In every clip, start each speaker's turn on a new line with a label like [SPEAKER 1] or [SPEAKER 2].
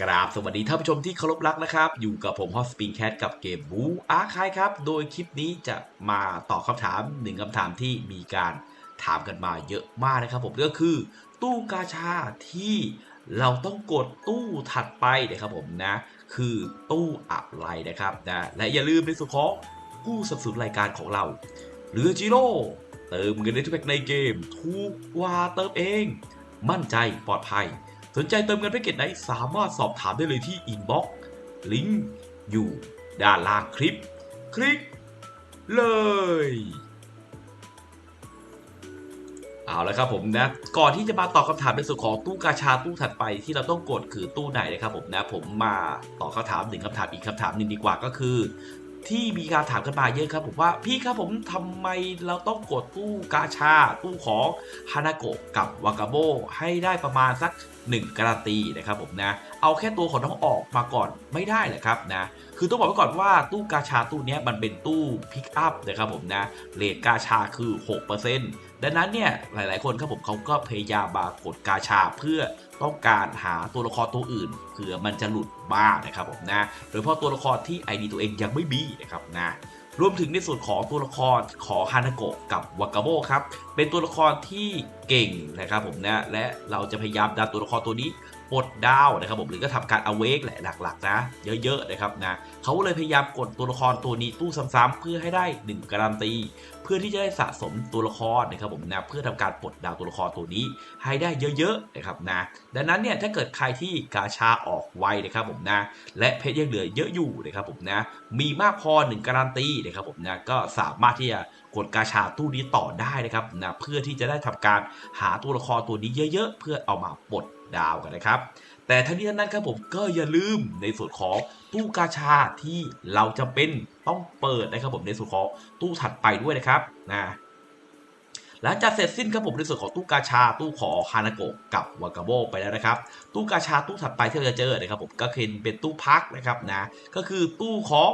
[SPEAKER 1] กราบสวัสดีท่านผู้ชมที่เคารพรักนะครับ อยู่กับผมฮอสปิงแคทกับเกมบูอาร์คายครับ โดยคลิปนี้จะมาตอบคำถามหนึ่งคำถามที่มีการถามกันมาเยอะมากนะครับ ผมก็คือ ตู้กาชาที่เราต้องกดตู้ถัดไปนะครับผมนะ คือตู้อะไรนะครับนะและอย่าลืมในส่วนของผู้สนับสนุนรายการของเราหรือจิโร่เติมเงินในทุกแพ็คในเกม ถูกกว่าเติมเอง มั่นใจปลอดภัย สนใจเติมเงินแพ็กเกจไหนสามารถสอบถามได้เลยที่อินบ็อกซ์ลิงก์อยู่ด้านล่างคลิป คลิกเลย เอาละครับผมนะ ก่อนที่จะมาตอบคำถามในส่วนของตู้กาชาตู้ถัดไปที่เราต้องกดคือตู้ไหนนะครับผมนะ ผมมาตอบคำถามหนึ่งคำถามอีกคำถามหนึ่งดีกว่าก็คือ ที่มีการถามกันมาเยอะครับผมว่าพี่ครับผมทำไมเราต้องกดตู้กาชาตู้ของฮานาโกะกับวากาโบให้ได้ประมาณสัก1การันตีนะครับผมนะ เอาแค่ตัวของน้องออกมาก่อนไม่ได้เหรอครับนะ คือต้องบอกไว้ก่อนว่าตู้กาชาตู้นี้มันเป็นตู้พิกอัพนะครับผมนะ เรทกาชาคือ 6% ดังนั้นเนี่ยหลาย ๆ คนครับผมเขาก็พยายามมากดกาชาเพื่อต้องการหาตัวละครตัวอื่นเผื่อมันจะหลุดบ้างนะครับผมนะโดยเฉพาะตัวละครที่ ID ตัวเองยังไม่มีนะครับนะรวมถึงในส่วนของตัวละครของฮานาโกะกับวากาโบครับ เป็นตัวละครที่เก่งนะครับผมนะและเราจะพยายามดันตัวละครตัวนี้ปลดดาวนะครับผมหรือก็ทำการอเวกแหละหลักๆนะเยอะๆนะครับนะเขาเลยพยายามกดตัวละครตัวนี้ตู้ซ้ำๆเพื่อให้ได้1การันตี เพื่อที่จะได้สะสมตัวละครนะครับผมนะเพื่อทำการปลดดาวตัวละครตัวนี้ให้ได้เยอะๆนะครับนะดังนั้นเนี่ยถ้าเกิดใครที่กาชาออกไวนะครับผมนะและเพชรยังเหลือเยอะอยู่นะครับผมนะมีมากพอหนึ่งการันตีนะครับผมนะก็สามารถที่จะกดกาชาตู้นี้ต่อได้นะครับนะเพื่อที่จะได้ทำการหาตัวละครตัวนี้เยอะๆ เพื่อเอามาปลดดาวกันนะครับ แต่ทั้งนี้ทั้งนั้นครับผมก็อย่าลืมในส่วนของตู้กาชาที่เราจะเป็นต้องเปิดนะครับผมในส่วนของตู้ถัดไปด้วยนะครับนะหลังจากเสร็จสิ้นครับผมในส่วนของตู้กาชาตู้ของฮานาโกะกับวากาโบไปแล้วนะครับ ตู้กาชาตู้ถัดไปที่เราจะเจอนะครับผมก็คือเป็นตู้พักนะครับนะก็คือตู้ของ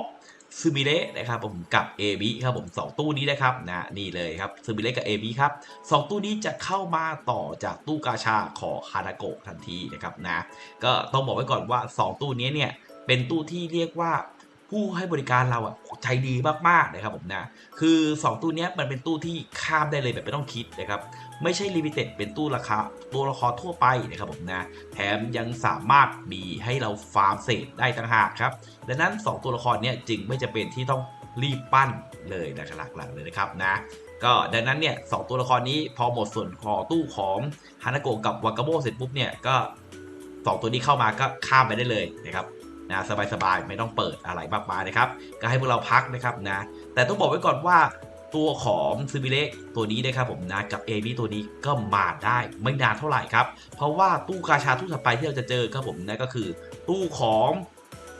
[SPEAKER 1] ซูมิเละนะครับผมกับเอบิครับผมสองตู้นี้นะครับนะนี่เลยครับซูมิเละกับเอบิครับสองตู้นี้จะเข้ามาต่อจากตู้กาชาของฮานาโกะทันทีนะครับนะก็ต้องบอกไว้ก่อนว่า 2 ตู้นี้เนี่ยเป็นตู้ที่เรียกว่า ผู้ให้บริการเราอะใจดีมากๆนะครับผมนะ คือ 2 ตู้นี้มันเป็นตู้ที่ข้ามได้เลยแบบไม่ต้องคิดนะครับ ไม่ใช่ลิมิเต็ดเป็นตู้ราคาตัวละครทั่วไปนะครับผมนะ แถมยังสามารถมีให้เราฟาร์มเศษได้ต่างหากครับ ดังนั้น 2 ตัวละครเนี่ยจึงไม่จะเป็นที่ต้องรีบปั้นเลยนะครับหลักๆเลยนะครับนะก็ดังนั้นเนี่ยสตัวละครนี้พอหมดส่วนของตู้ของฮานาโกะกับวากาโบเสร็จปุ๊บเนี่ยก็ 2 ตัวนี้เข้ามาก็ข้ามไปได้เลยนะครับ นะสบายๆไม่ต้องเปิดอะไรมากมายนะครับ ก็ให้พวกเราพักนะครับนะ แต่ต้องบอกไว้ก่อนว่าตัวของซูบิเละตัวนี้นะครับผมนะกับเอบีตัวนี้ก็มาได้ไม่นานเท่าไหร่ครับ เพราะว่าตู้กาชาตู้ถัดไปที่เราจะเจอครับผมนะก็คือตู้ของ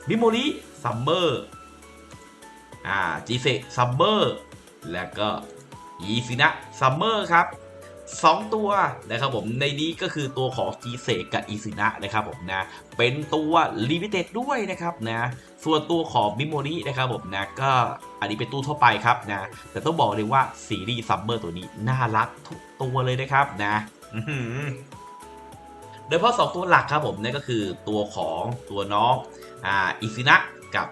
[SPEAKER 1] มิโมริซัมเมอร์อ่าจีเซซัมเมอร์แล้วก็อีซินะซัมเมอร์ครับ สองตัวนะครับผมในนี้ก็คือตัวของจีเซกับอีซินะนะครับผมนะเป็นตัวลิมิเต็ดด้วยนะครับนะส่วนตัวของมิโมรินะครับผมนะก็อันนี้เป็นตู้ทั่วไปครับนะแต่ต้องบอกเลยว่าซีรีส์ซัมเมอร์ตัวนี้น่ารักทุกตัวเลยนะครับนะโดยเฉพาะสองตัวหลักครับผมนั่ก็คือตัวของตัวน้องอ่าอีซินะกับ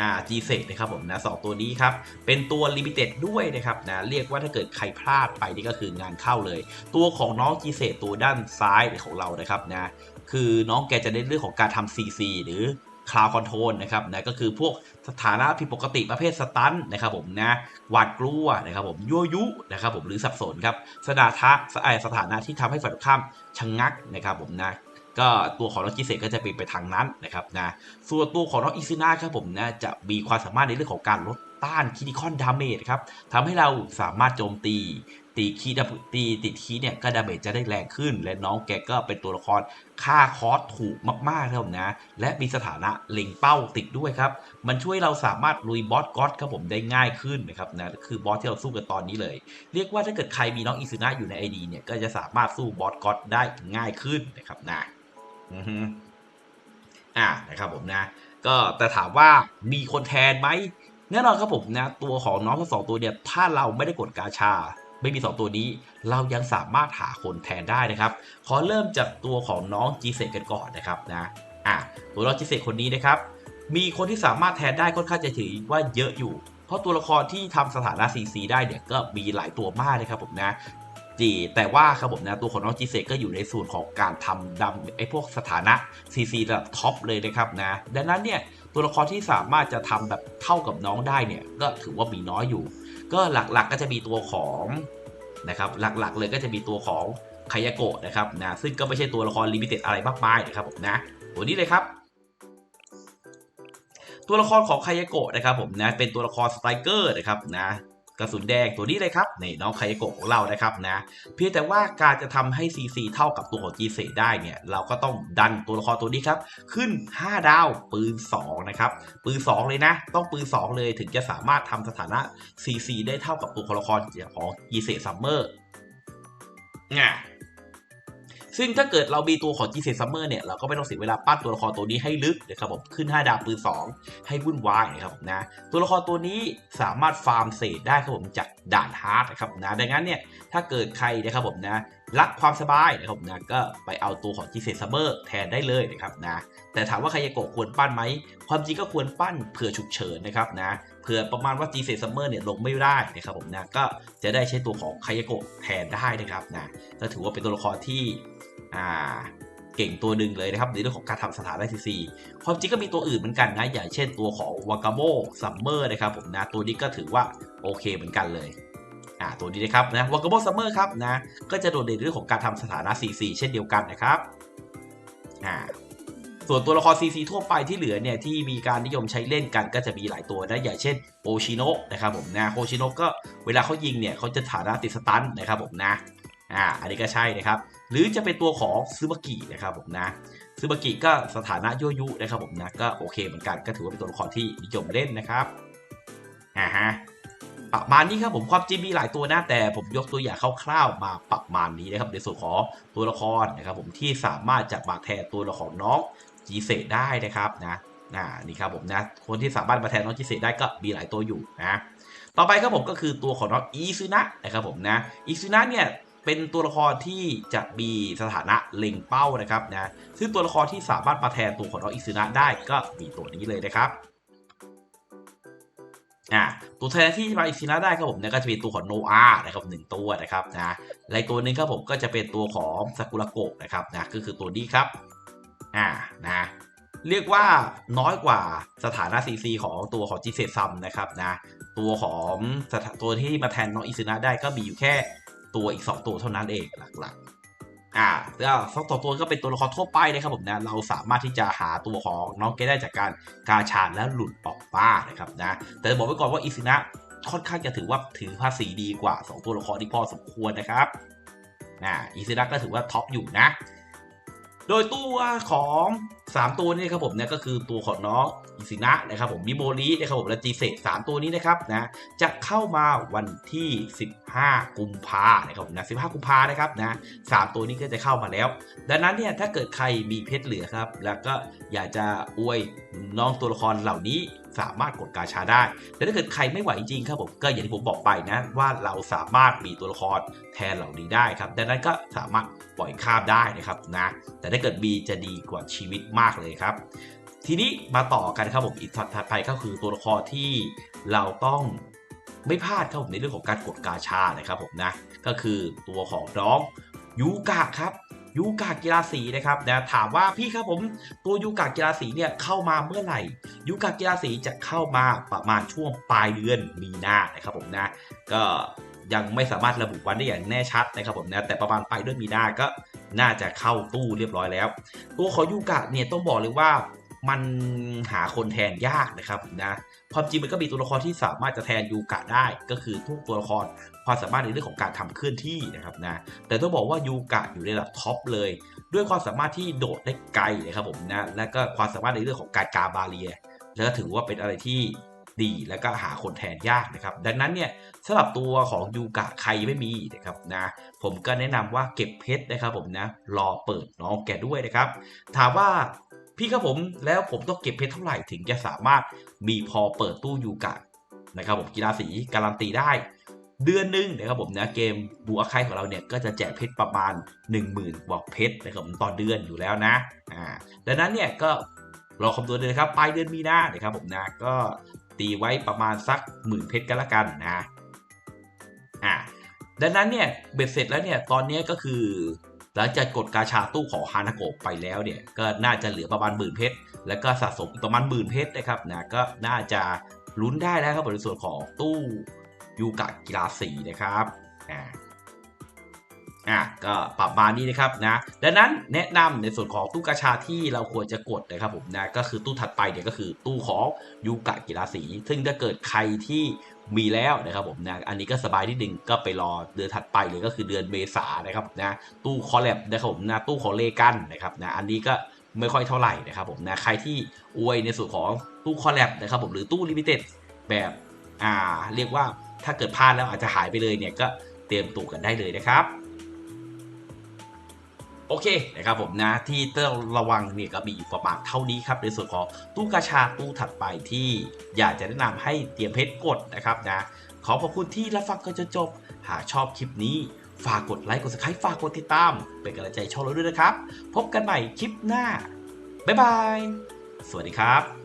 [SPEAKER 1] อ่าจีเซนะครับผมนะสตัวนี้ครับ เป็นตัวลิมิเต็ดด้วยนะครับนะเรียกว่าถ้าเกิดใครพลาดไปนี่ก็คืองานเข้าเลย ตัวของน้องจีเซตัวด้านซ้ายของเรานะครับนะคือน้องแกจะได้เรื่องของการทำ CC หรือคลาวคอนโทรลนะครับนะก็คือพวกสถานะผิดปกติประเภทสตันนะครับผมนะหวาดกลัวนะครับผมยั่วยุนะครับผมหรือสับสนครับสถานะสถานะที่ทำให้ฝ่ายตรงข้ามชะงงักนะครับผมนะ ก็ตัวของน้องจีเซก็จะเป็นไปทางนั้นนะครับนะส่วนตัวของน้องอิซินาครับผมนะจะมีความสามารถในเรื่องของการลดต้านคิดิคอนดาเมจครับทำให้เราสามารถโจมตีตีคีดตีติดคีเนี่ยก็ดาเมจจะได้แรงขึ้น และน้องแกก็เป็นตัวละครค่าคอสถูกมากๆครับผมนะ และมีสถานะเล็งเป้าติดด้วยครับ มันช่วยเราสามารถลุยบอสก็อตครับผมได้ง่ายขึ้นนะครับนะคือบอสที่เราสู้กันตอนนี้เลย เรียกว่าถ้าเกิดใครมีน้องอิซึนะอยู่ใน ID เนี่ยก็จะสามารถสู้บอสก็อตได้ง่ายขึ้นนะครับนะ อือฮึอ่านะครับผมนะ ก็แต่ถามว่ามีคนแทนไหมแน่นอนครับผมนะ ตัวของน้องทั้งสองตัวเนี่ย ถ้าเราไม่ได้กดกาชา ไม่มี 2 ตัวนี้ เรายังสามารถหาคนแทนได้นะครับ ขอเริ่มจากตัวของน้องจีเซกันก่อนนะครับนะอะตัวละครจิเซคนนี้นะครับ มีคนที่สามารถแทนได้ค่อนข้างจะถือว่าเยอะอยู่ เพราะตัวละครที่ทำสถานะ CC ได้เนี่ยก็มีหลายตัวมากนะครับผมนะ จีแต่ว่าครับผมนะตัวของน้องจีเซก็อยู่ในส่วนของการทำดำไอ้พวกสถานะ CC ระดับท็อปเลยนะครับนะดังนั้นเนี่ยตัวละครที่สามารถจะทำแบบเท่ากับน้องได้เนี่ยก็ถือว่ามีน้อยอยู่ ก็หลักๆก็จะมีตัวของนะครับหลักๆเลยก็จะมีตัวของคายโกะนะครับนะซึ่งก็ไม่ใช่ตัวละครลิมิเต็ดอะไรมากมายนะครับผมนะตัวนี้เลยครับตัวละครของคายโกะนะครับผมนะเป็นตัวละครสไตรเกอร์นะครับนะ กระสุนแดงตัวนี้เลยครับนี่น้องไคโกะของเรานะครับนะเพียงแต่ว่าการจะทำให้ CC เท่ากับตัวของ g เซได้เนี่ยเราก็ต้องดันตัวละครตัวนี้ครับขึ้น 5 ดาวปืน2นะครับปืน 2 เลยนะ ต้องปืน 2 เลยถึงจะสามารถทำสถานะ CC ได้เท่ากับตัวละครของ g เซซัมเมอร์ง่ย ซึ่งถ้าเกิดเรามีตัวของ g เซซัมเมอร์เนี่ยเราก็ไม่ต้องเสียเวลาปั้นตัวละครตัวนี้ให้ลึกนะครับผมขึ้น 5 ดาวปืน 2 ให้วุ่นวายนะครับนะตัวละครตัวนี้สามารถฟาร์มเศษได้ครับผมจากด่านฮาร์ดนะครับนะดังนั้นเนี่ยถ้าเกิดใครนะครับผมนะรักความสบายนะครับนะก็ไปเอาตัวของ g เซซัมเมอร์แทนได้เลยนะครับนะแต่ถามว่าใครจะโกะควรปั้นไหมความจริงก็ควรปั้นเผื่อฉุกเฉินนะครับนะเผื่อประมาณว่า g เซซัมเมอร์เนี่ยลงไม่ได้นะครับผมนะก็จะได้ใช้ตัวของคายโกะแทนได้นะครับนะก็ถือว่าเป็นตัวละครที่ อ่าเก่งตัวหนึ่งเลยนะครับในเรื่องของการทำสถานะซีซีความจริงก็มีตัวอื่นเหมือนกันนะ อย่างเช่นตัวของวากาโมซัมเมอร์นะครับผมนะตัวนี้ก็ถือว่าโอเคเหมือนกันเลยอ่าตัวนี้นะครับนะวากาโมซัมเมอร์ครับนะก็จะโดดเด่นเรื่องของการทำสถานะ CC เช่นเดียวกันนะครับอ่าส่วนตัวละคร CC ทั่วไปที่เหลือเนี่ยที่มีการนิยมใช้เล่นกันก็จะมีหลายตัวนะอย่างเช่นโอชิโนะนะครับผมนะโอชิโนะก็เวลาเขายิงเนี่ยเขาจะฐานะติดสตันนะครับผมนะอ่าอันนี้ก็ใช่นะครับ หรือจะเป็นตัวของซึบากินะครับผมนะซึบากิก็สถานะยั่วยุนะครับผมนะก็โอเคเหมือนกันก็ถือว่าเป็นตัวละครที่นิยมเล่นนะครับอ่าฮะประมาณนี้ครับผมความจริงมีหลายตัวนะแต่ผมยกตัวอย่างคร่าวๆมาประมาณนี้นะครับในส่วนของตัวละครนะครับผมที่สามารถจะมาแทนตัวละครน้องจีเซได้นะครับนะนะนี่ครับผมนะคนที่สามารถมาแทนน้องจีเซได้ก็มีหลายตัวอยู่นะต่อไปครับผมก็คือตัวของน้องอีซึนะนะครับผมนะอีซึนะเนี่ย เป็นตัวละครที่จะมีสถานะเล็งเป้านะครับนะซึ่งตัวละครที่สามารถมาแทนตัวของน้องอิซึนะได้ก็มีตัวนี้เลยนะครับอ่าตัวแทนที่มาอิซึนะได้ครับผมเนี่ยก็จะเป็นตัวของโนอานะครับหนึ่งตัวนะครับนะและตัวนึงครับผมก็จะเป็นตัวของซากุระโกะนะครับนะก็คือตัวนี้ครับอ่านะเรียกว่าน้อยกว่าสถานะ CC ของตัวของจิเซซัมนะครับนะตัวของสถาตัวที่มาแทนน้องอิซึนะได้ก็มีอยู่แค่ ตัวอีก 2 ตัวเท่านั้นเองหลักๆ อ่าแล้วสองตัวก็เป็นตัวละครทั่วไปนะครับผมนะเราสามารถที่จะหาตัวของน้องเกได้จากการกาชาดและหลุดออกมานะครับนะแต่บอกไว้ก่อนว่าอิซินะค่อนข้างจะถือว่าถือภาษีดีกว่า 2 ตัวละครที่พอสมควรนะครับนะอิซินะก็ถือว่าท็อปอยู่นะ โดยตัวของ 3 ตัวนี้ครับผมเนี่ยก็คือตัวของน้องอิซินะนะครับผมมิโมรินะครับผมและจีเซสามตัวนี้นะครับนะจะเข้ามาวันที่ 15 กุมภานะครับผมนะ15 กุมภานะครับนะสามตัวนี้ก็จะเข้ามาแล้ว ดังนั้นเนี่ยถ้าเกิดใครมีเพชรเหลือครับ แล้วก็อยากจะอวยน้องตัวละครเหล่านี้ สามารถกดกาชาได้แต่ถ้าเกิดใครไม่ไหวจริงครับผมก็อย่างที่ผมบอกไปนะว่าเราสามารถมีตัวละครแทนเหล่านี้ได้ครับดังนั้นก็สามารถปล่อยข้ามได้นะครับนะแต่ถ้าเกิดมีจะดีกว่าชีวิตมากเลยครับทีนี้มาต่อกันครับผมอีกถัดไปก็คือตัวละครที่เราต้องไม่พลาดครับผมในเรื่องของการกดกาชานะครับผมนะก็คือตัวของน้องยูกะครับ ยูกะกีฬาสีนะครับนะถามว่าพี่ครับผมตัวยูกะกีฬาสีเนี่ยเข้ามาเมื่อไหร่ยูกะกีฬาสีจะเข้ามาประมาณช่วงปลายเดือนมีนานะครับผมนะก็ยังไม่สามารถระบุวันได้อย่างแน่ชัดนะครับผมนะแต่ประมาณปลายเดือนมีนาก็น่าจะเข้าตู้เรียบร้อยแล้ว ตัวของยูกะเนี่ยต้องบอกเลยว่า มันหาคนแทนยากนะครับนะความจริงมันก็มีตัวละครที่สามารถจะแทนยูกะได้ ก็คือทุกตัวละครความสามารถในเรื่องของการทำเคลื่อนที่นะครับนะแต่ต้องบอกว่ายูกะอยู่ในระดับท็อปเลย ด้วยความสามารถที่โดดได้ไกลนะครับผมนะและก็ความสามารถในเรื่องของการกาบาเรีย แล้วถือว่าเป็นอะไรที่ดีและก็หาคนแทนยากนะครับ ดังนั้นเนี่ยสำหรับตัวของยูกะใครไม่มีนะครับนะผมก็แนะนำว่าเก็บเพชรนะครับผมนะรอเปิดน้องแกด้วยนะครับ ถามว่า พี่ครับผมแล้วผมต้องเก็บเพชรเท่าไหร่ถึงจะสามารถมีพอเปิดตู้ยูกะนะครับผมกีฬาสีการันตีได้ เดือนหนึงนะครับผมนะเกมบูอาคายของเราเนี่ยก็จะแจกเพชรประมาณ 10,000บอกเพชรนะครับผมต่อเดือนอยู่แล้วนะอ่าดังนั้นเนี่ยก็รอคำนวณเลยครับปลายเดือนมีนานะครับผมนะก็ตีไว้ประมาณสักหมื่นเพชรกันละกันนะอ่าดังนั้นเนี่ยเบ็ดเสร็จแล้วเนี่ยตอนนี้ก็คือ หลังจากกดกาชาตู้ของฮานาโกะไปแล้วเนี่ยก็น่าจะเหลือประมาณหมื่นเพชรแล้วก็สะสมอีกประมาณหมื่นเพชรนะครับนะก็น่าจะลุ้นได้แล้วครับในส่วนของตู้ยูกะกีฬาสีนะครับอ่าอะก็ประมาณนี้นะครับนะดังนั้นแนะนำในส่วนของตู้กาชาที่เราควรจะกดนะครับผมนะก็คือตู้ถัดไปเนี่ยก็คือตู้ของยูกะกีฬาสี ซึ่งถ้าเกิดใครที่ มีแล้วนะครับผมนะอันนี้ก็สบายที่หนึ่งก็ไปรอเดือนถัดไปเลยก็คือเดือนเมษานะครับนะตู้คอลแลบนะครับผมนะตู้ของเลกันนะครับนะอันนี้ก็ไม่ค่อยเท่าไหร่นะครับผมนะใครที่อวยในส่วนของตู้คอลแลบนะครับผมหรือตู้ลิมิเต็ดแบบอ่าเรียกว่าถ้าเกิดพลาดแล้วอาจจะหายไปเลยเนี่ยก็เตรียมตัวกันได้เลยนะครับ โอเคนะครับผมนะที่ต้องระวังเนี่ยก็มีอยู่ประมาณเท่านี้ครับในส่วนของตู้กาชาตู้ถัดไปที่อยากจะแนะนำให้เตรียมเพชรกดนะครับนะขอขอบคุณที่รับฟังกันจนจบ หากชอบคลิปนี้ฝากกดไลค์กดซับสไครป์ฝากกดติดตาม เป็นกำลังใจช่องเราด้วยนะครับ พบกันใหม่คลิปหน้า บ๊ายบาย สวัสดีครับ